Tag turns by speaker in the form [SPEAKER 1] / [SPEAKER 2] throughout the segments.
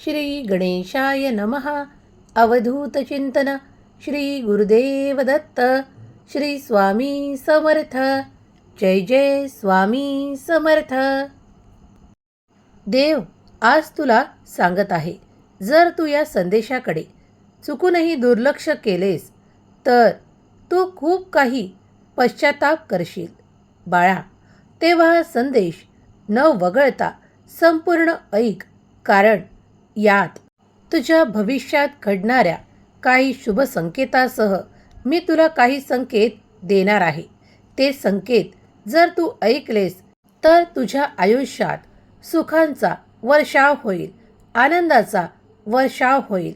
[SPEAKER 1] श्री गणेशाय नमः अवधूतचिंतन श्री गुरुदेव दत्त. श्री स्वामी समर्थ. जय जय स्वामी समर्थ. देव आज तुला सांगत आहे जर तू या संदेशाकडे चुकूनही दुर्लक्ष केलेस तर तू खूप काही पश्चाताप करशील. बाळा तेव्हा संदेश न वगळता संपूर्ण ऐक कारण यात तुझ्या भविष्यात घडणाऱ्या काही शुभ संकेतासह मी तुला काही संकेत देणार आहे. ते संकेत जर तू ऐकलेस तर तुझ्या आयुष्यात सुखांचा वर्षाव होईल आनंदाचा वर्षाव होईल.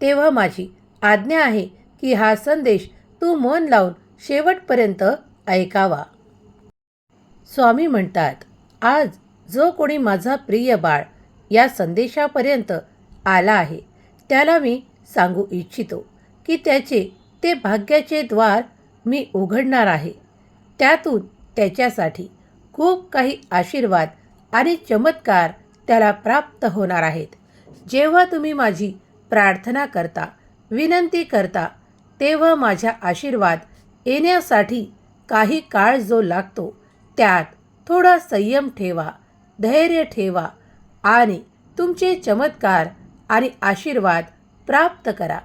[SPEAKER 1] तेव्हा माझी आज्ञा आहे की हा संदेश तू मन लावून शेवटपर्यंत ऐकावा. स्वामी म्हणतात आज जो कोणी माझा प्रिय बाळ या संदेशापर्यंत आला आहे. त्याला मी सांगू इच्छितो की त्याचे ते भाग्याचे द्वार मी उघडणार आहे. त्यातून त्याच्यासाठी खूप काही आशीर्वाद आणि चमत्कार त्याला प्राप्त होणार आहेत. जेव्हा तुम्ही माझी प्रार्थना करता विनंती करता तेव्हा माझ्या आशीर्वाद येण्यासाठी काही काळ जो लागतो त्यात थोडा संयम ठेवा धैर्य ठेवा आणि तुमचे चमत्कार आणि आशीर्वाद प्राप्त करा.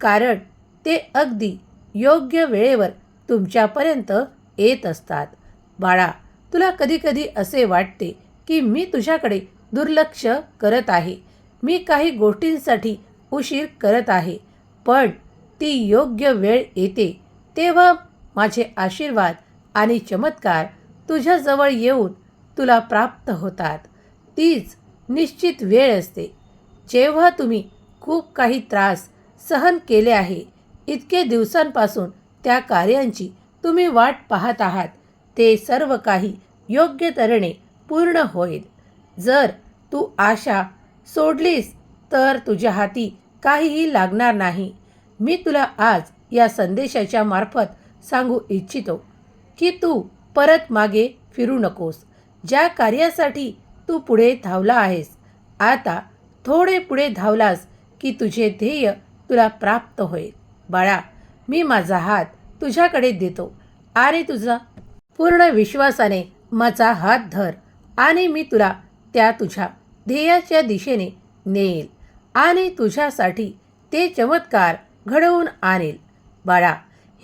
[SPEAKER 1] कारण ते अगदी योग्य वेळेवर तुमच्यापर्यंत येत असतात. बाळा तुला कधीकधी असे वाटते की मी तुझ्याकडे दुर्लक्ष करत आहे. मी काही गोष्टींसाठी उशीर करत आहे. पण ती योग्य वेळ येते तेव्हा माझे आशीर्वाद आणि चमत्कार तुझ्याजवळ येऊन तुला प्राप्त होतात. तीच निश्चित वेळ असते. जेव्हा तुम्ही खूप काही त्रास सहन केले आहे इतके दिवसांपासून त्या कार्यांची तुम्ही वाट पाहत आहात ते सर्व काही योग्य तऱ्हेने पूर्ण होईल. जर तू आशा सोडलीस तर तुझ्या हाती काहीही लागणार नाही. मी तुला आज या संदेशाच्या मार्फत सांगू इच्छितो की तू परत मागे फिरू नकोस. ज्या कार्यासाठी तू पुढे धावला आहेस. आता थोडे पुढे धावलास की तुझे ध्येय तुला प्राप्त होईल. बाळा मी माझा हात तुझ्याकडे देतो आणि तुझा पूर्ण विश्वासाने माझा हात धर आणि मी तुला त्या तुझ्या ध्येयाच्या दिशेने नेईल आणि तुझ्यासाठी ते चमत्कार घडवून आणेल. बाळा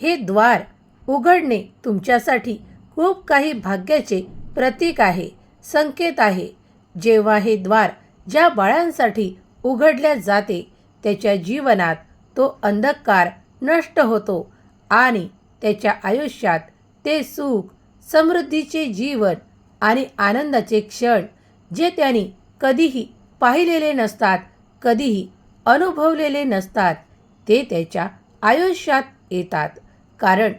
[SPEAKER 1] हे द्वार उघडणे तुमच्यासाठी खूप काही भाग्याचे प्रतीक आहे. संकेत आहे. जेव्हा हे द्वार ज्या बाळांसाठी उघडल्या जाते त्याच्या जीवनात तो अंधकार नष्ट होतो आणि त्याच्या आयुष्यात ते सुख समृद्धीचे जीवन आणि आनंदाचे क्षण जे त्यांनी कधीही पाहिलेले नसतात कधीही अनुभवलेले नसतात ते त्याच्या आयुष्यात येतात. कारण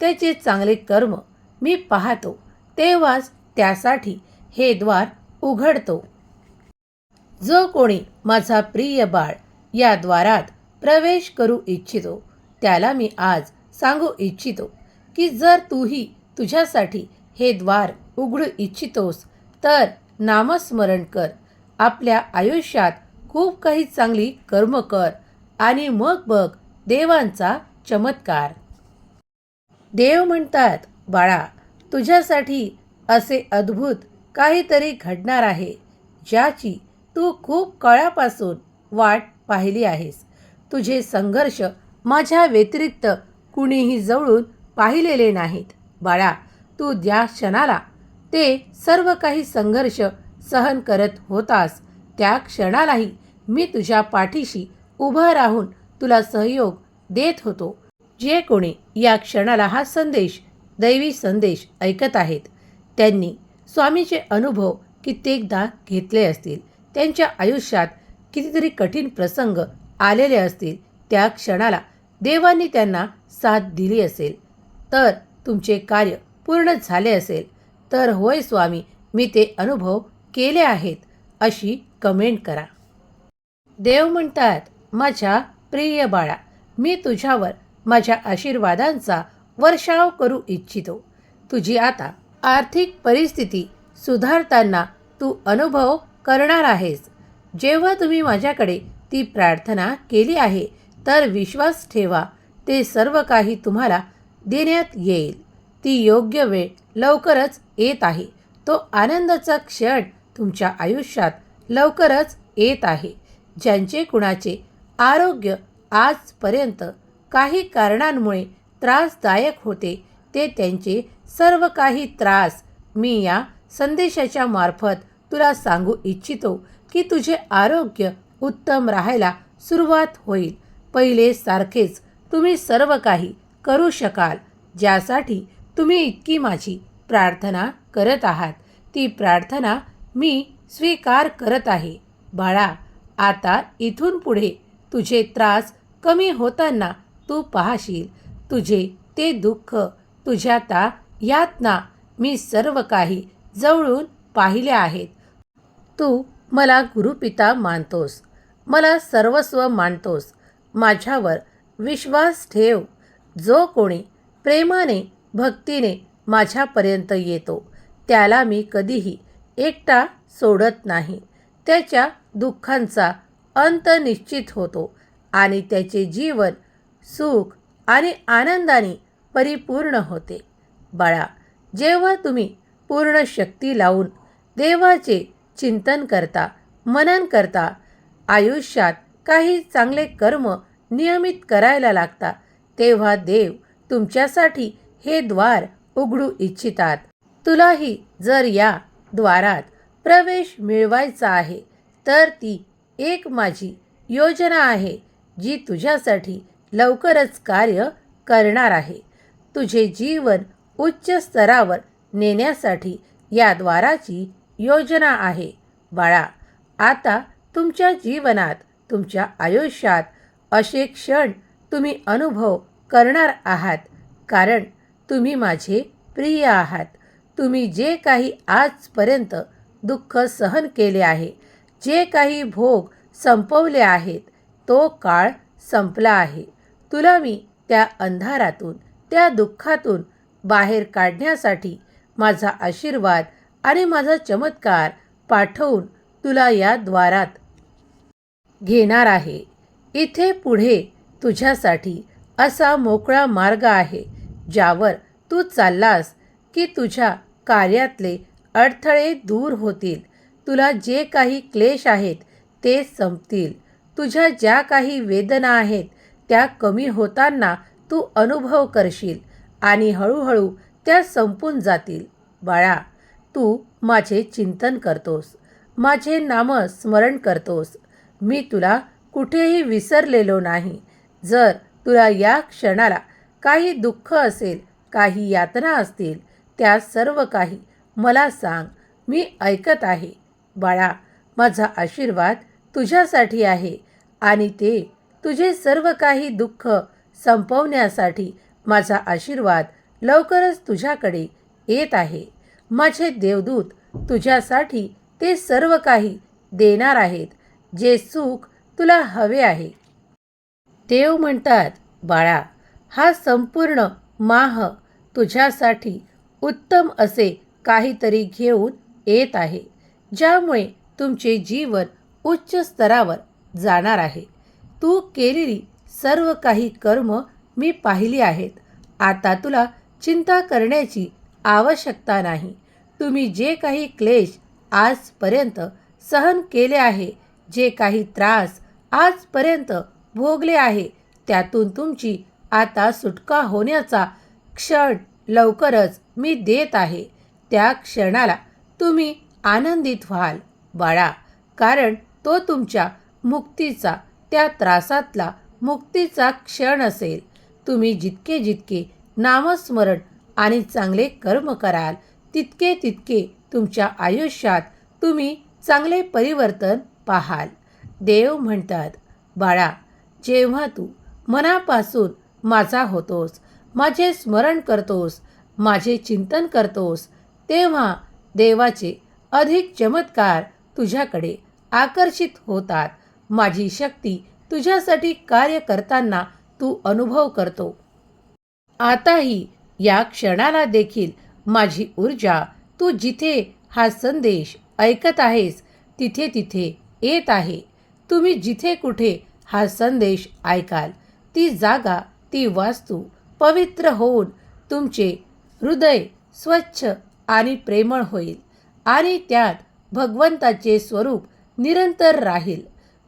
[SPEAKER 1] त्याचे चांगले कर्म मी पाहतो तेव्हाच त्यासाठी हे द्वार उघडतो. जो कोणी माझा प्रिय बाळ या द्वारात प्रवेश करू इच्छितो त्याला मी आज सांगू इच्छितो की जर तूही तुझ्यासाठी हे द्वार उघडू इच्छितोस तर नामस्मरण कर. आपल्या आयुष्यात खूप काही चांगली कर्म कर आणि मग बघ देवांचा चमत्कार. देव म्हणतात बाळा तुझ्यासाठी असे अद्भुत काहीतरी घडणार आहे ज्याची तू खूप काळापासून वाट पाहिली आहेस. तुझे संघर्ष माझ्या व्यतिरिक्त कुणीही जवळून पाहिलेले नाहीत. बाळा तू ज्या क्षणाला ते सर्व काही संघर्ष सहन करत होतास त्या क्षणालाही मी तुझ्या पाठीशी उभं राहून तुला सहयोग देत होतो. जे कोणी या क्षणाला हा संदेश दैवी संदेश ऐकत आहेत त्यांनी स्वामीचे अनुभव कित्येकदा घेतले असतील. त्यांच्या आयुष्यात कितीतरी कठीण प्रसंग आलेले असतील. त्या क्षणाला देवांनी त्यांना साथ दिली असेल. तर तुमचे कार्य पूर्ण झाले असेल. तर होय स्वामी मी ते अनुभव केले आहेत अशी कमेंट करा. देव म्हणतात माझ्या प्रिय बाळा मी तुझ्यावर माझ्या आशीर्वादांचा वर्षाव करू इच्छितो. तुझी आता आर्थिक परिस्थिती सुधारताना तू अनुभव करणार आहेस. जेव्हा तुम्ही माझ्याकडे ती प्रार्थना केली आहे तर विश्वास ठेवा. ते सर्व काही तुम्हाला देण्यात येईल. ती योग्य वेळ लवकरच येत आहे. तो आनंदाचा क्षण तुमच्या आयुष्यात लवकरच येत आहे. ज्यांचे कुणाचे आरोग्य आजपर्यंत काही कारणांमुळे त्रासदायक होते ते त्यांचे सर्व काही त्रास मी या संदेशाच्या मार्फत तुला सांगू इच्छितो की तुझे आरोग्य उत्तम राहायला सुरुवात होईल. पहिले सारखेच तुम्ही सर्व काही करू शकाल ज्यासाठी तुम्ही इतकी माझी प्रार्थना करत आहात. ती प्रार्थना मी स्वीकार करत आहे. बाळा आता इथून पुढे तुझे त्रास कमी होताना तू पाहशील. तुझे ते दुःख तुझ्या यातना मी सर्व काही जवळून पाहिले आहेत. तू मला गुरुपिता मानतोस. मला सर्वस्व मानतोस. माझ्यावर विश्वास ठेव. जो कोणी प्रेमाने भक्तीने माझ्यापर्यंत येतो त्याला मी कधीही एकटा सोडत नाही. त्याच्या दुःखांचा अंत निश्चित होतो आणि त्याचे जीवन सुख आणि आनंदाने परिपूर्ण होते. बाळा जेव्हा तुम्ही पूर्ण शक्ती लावून देवाचे चिंतन करता मनन करता आयुष्यात काही चांगले कर्म नियमित करायला लागता तेव्हा देव तुमच्यासाठी हे द्वार उघडू इच्छितात. तुलाही जर या द्वारात प्रवेश मिळवायचा आहे तर ती एक माझी योजना आहे जी तुझ्यासाठी लवकरच कार्य करणार आहे. तुझे जीवन उच्च स्तरावर नेण्यासाठी या द्वाराची योजना आहे. बाळा आता तुमच्या जीवनात तुमच्या आयुष्यात असे क्षण तुम्ही अनुभव करणार आहात. कारण तुम्ही माझे प्रिय आहात. तुम्ही जे काही आजपर्यंत दुःख सहन केले आहे जे काही भोग संपवले आहेत तो काळ संपला आहे. तुला मी त्या अंधारातून त्या दुःखातून बाहेर काढण्यासाठी माझा आशीर्वाद आणि माझा चमत्कार पाठवून तुला या द्वारात घेणार आहे. इथे पुढे तुझ्यासाठी असा मोकळा मार्ग आहे ज्यावर तू चाललास की तुझ्या कार्यातले अडथळे दूर होतील. तुला जे काही क्लेश आहेत ते संपतील. तुझ्या ज्या काही वेदना आहेत त्या कमी होताना तू अनुभव करशील आणि हळूहळू त्या संपून जातील. बाळा तू माझे चिंतन करतोस. माझे नामस्मरण करतोस. मी तुला कुठेही विसरलेलो नाही. जर तुला या क्षणाला काही दुःख असेल काही यातना असतील त्या सर्व काही मला सांग. मी ऐकत आहे. बाळा माझा आशीर्वाद तुझ्यासाठी आहे आणि ते तुझे सर्व काही दुःख संपवण्यासाठी माझा आशीर्वाद लवकरच तुझ्याकडे येत आहे. माझे देवदूत तुझ्यासाठी ते सर्व काही देणार आहेत जे सुख तुला हवे आहे. देव म्हणतात बाळा हा संपूर्ण माह तुझ्यासाठी उत्तम असे काहीतरी घेऊन येत आहे ज्यामुळे तुमचे जीवन उच्च स्तरावर जाणार आहे. तू केलेली सर्व काही कर्म मी पाहिली आहेत. आता तुला चिंता करण्याची आवश्यकता नाही. तुम्ही जे काही क्लेश आजपर्यंत सहन केले आहे जे काही त्रास आजपर्यंत भोगले आहे त्यातून तुमची आता सुटका होण्याचा क्षण लवकरच मी देत आहे. त्या क्षणाला तुम्ही आनंदित व्हाल बाळा कारण तो तुमच्या मुक्तीचा त्या त्रासातला मुक्तीचा क्षण असेल. तुम्ही जितके जितके नामस्मरण आणि चांगले कर्म कराल तितके तितके तुमच्या आयुष्यात तुम्ही चांगले परिवर्तन पाहाल. देव म्हणतात बाळा जेव्हा तू मनापासून माझा होतोस माझे स्मरण करतोस माझे चिंतन करतोस तेव्हा देवाचे अधिक चमत्कार तुझ्याकडे आकर्षित होतात. माझी शक्ती तुझ्यासाठी कार्य करताना तू अनुभव करतो. आताही या क्षणाला देखील माझी ऊर्जा तू जिथे हा संदेश ऐकत आहेस तिथे तिथे येत आहे. तुम्ही जिथे कुठे हा संदेश ऐकाल ती जागा ती वास्तू पवित्र होऊन तुमचे हृदय स्वच्छ आणि प्रेमळ होईल आणि त्यात भगवंताचे स्वरूप निरंतर राहील.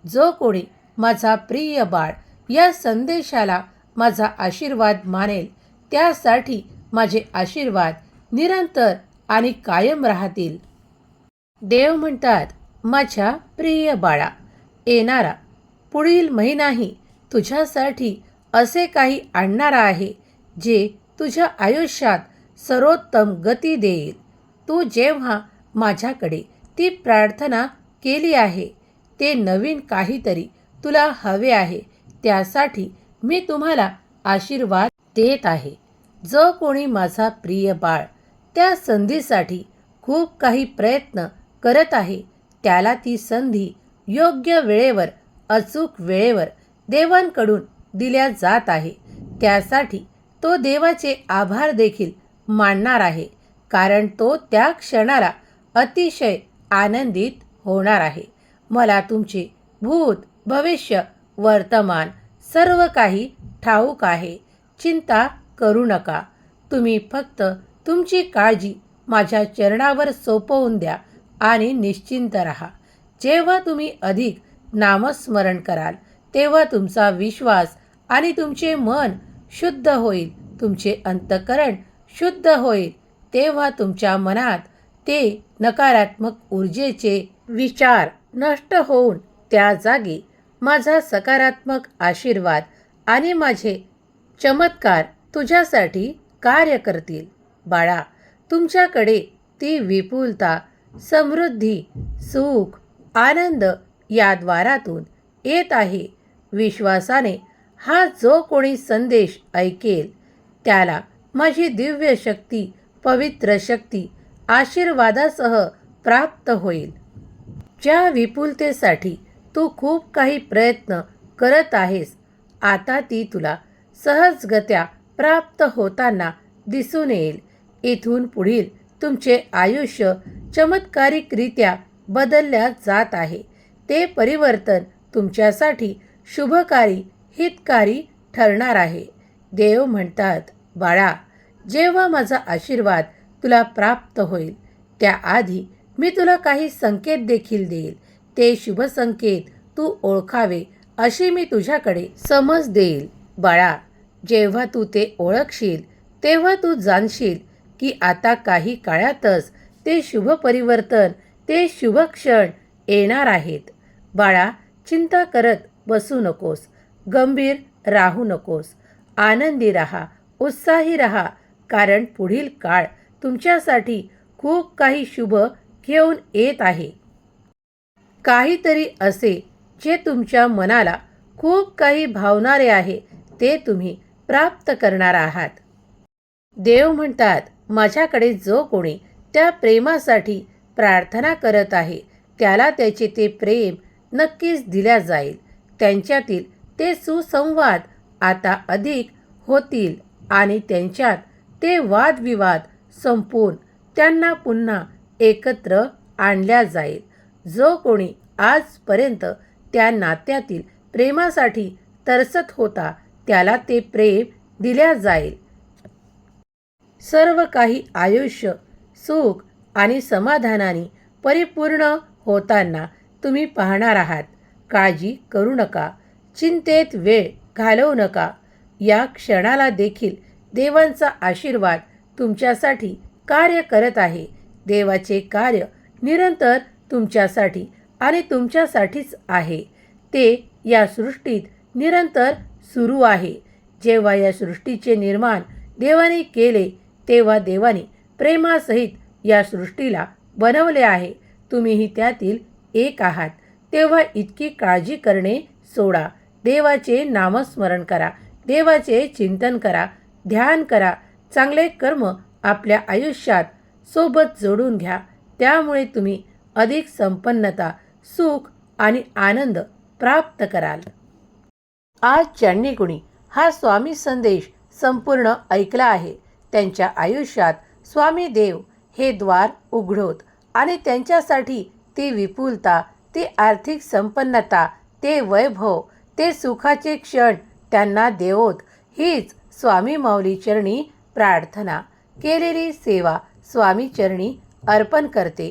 [SPEAKER 1] जो कोणी माझा प्रिय बाळ या संदेशाला माझा आशीर्वाद मानेल. त्यासाठी माझे आशीर्वाद निरंतर आणि कायम राहतील. देव म्हणतात माझ्या प्रिय बाळा येणारा पुढील महिनाही तुझ्यासाठी असे काही आणणारा आहे जे तुझ्या आयुष्यात सर्वोत्तम गती देईल. तू जेव्हा माझ्याकडे ती प्रार्थना केली आहे ते नवीन काहीतरी तुला हवे आहे त्यासाठी मी तुम्हाला आशीर्वाद देत आहे. जो कोणी माझा प्रिय बाळ त्या संधीसाठी खूप काही प्रयत्न करत आहे त्याला ती संधी योग्य वेळेवर अचूक वेळेवर देवांकडून दिल्या जात आहे. त्यासाठी तो देवाचे आभार देखील मानणार आहे कारण तो त्या क्षणाला अतिशय आनंदित होणार आहे. मला तुमचे भूत भविष्य वर्तमान सर्व काही ठाऊक आहे. चिंता करू नका. तुम्ही फक्त तुमची काळजी माझ्या चरणावर सोपवून द्या आणि निश्चिंत राहा. जेव्हा तुम्ही अधिक नामस्मरण कराल तेव्हा तुमचा विश्वास आणि तुमचे मन शुद्ध होईल. तुमचे अंतकरण शुद्ध होईल. तेव्हा तुमच्या मनात ते नकारात्मक ऊर्जेचे विचार नष्ट होऊन त्या जागी माझा सकारात्मक आशीर्वाद आणि माझे चमत्कार तुझ्यासाठी कार्य करतील. बाळा तुमच्याकडे ती विपुलता समृद्धी सुख आनंद या द्वारातून येत आहे. विश्वासाने हा जो कोणी संदेश ऐकेल त्याला माझी दिव्य शक्ती पवित्र शक्ती आशीर्वादासह प्राप्त होईल. ज्या विपुलतेसाठी तू खूप काही प्रयत्न करत आहेस. आता ती तुला सहजगत्या प्राप्त होताना दिसून येईल. इथून पुढील तुमचे आयुष्य चमत्कारिकरित्या बदलल्या जात आहे. ते परिवर्तन तुमच्यासाठी शुभकारी हितकारी ठरणार आहे. देव म्हणतात बाळा जेव्हा माझा आशीर्वाद तुला प्राप्त होईल त्याआधी मी तुला काही संकेत देखील देईल. ते शुभ संकेत तू ओळखावे अशी मी तुझ्याकडे समज देईल. बाळा जेव्हा तू ते ओळखशील तेव्हा तू जाणशील की आता काही काळातच ते शुभ परिवर्तन ते शुभ क्षण येणार आहेत. बाळा चिंता करत बसू नकोस गंभीर राहू नकोस. आनंदी राहा उत्साही राहा कारण पुढील काळ तुमच्यासाठी खूप काही शुभ घेऊन येत आहे. काहीतरी असे जे तुमच्या मनाला खूप काही भावणारे आहे ते तुम्ही प्राप्त करणार आहात. देव म्हणतात माझ्याकडे जो कोणी त्या प्रेमासाठी प्रार्थना करत आहे त्याला त्याचे ते प्रेम नक्कीच दिल्या जाईल. त्यांच्यातील ते सुसंवाद आता अधिक होतील आणि त्यांच्यात ते वादविवाद संपवून त्यांना पुन्हा एकत्र आणल्या जाईल. जो कोणी आजपर्यंत त्या नात्यातील प्रेमासाठी तरसत होता त्याला ते प्रेम दिल्या जाईल. सर्व काही आयुष्य सुख आणि समाधानाने परिपूर्ण होताना तुम्ही पाहणार आहात. काळजी करू नका चिंतेत वेळ घालवू नका. या क्षणाला देखील देवांचा आशीर्वाद तुमच्यासाठी कार्य करत आहे. देवाचे कार्य निरंतर तुमच्यासाठी आणि तुमच्यासाठीच आहे. ते या सृष्टीत निरंतर सुरू आहे. जेव्हा या सृष्टीचे निर्माण देवाने केले तेव्हा देवाने प्रेमासहित या सृष्टीला बनवले आहे. तुम्हीही त्यातील एक आहात. तेव्हा इतकी काळजी करणे सोडा. देवाचे नामस्मरण करा. देवाचे चिंतन करा. ध्यान करा. चांगले कर्म आपल्या आयुष्यात सोबत जोडून घ्या. त्यामुळे तुम्ही अधिक संपन्नता सुख आणि आनंद प्राप्त कराल. आज ज्यांनी कुणी हा स्वामी संदेश संपूर्ण ऐकला आहे त्यांच्या आयुष्यात स्वामी देव हे द्वार उघडोत आणि त्यांच्यासाठी ती विपुलता ती आर्थिक संपन्नता ते वैभव ते सुखाचे क्षण त्यांना देवोत हीच स्वामी माऊली चरणी प्रार्थना. केलेली सेवा स्वामी चरणी अर्पण करते.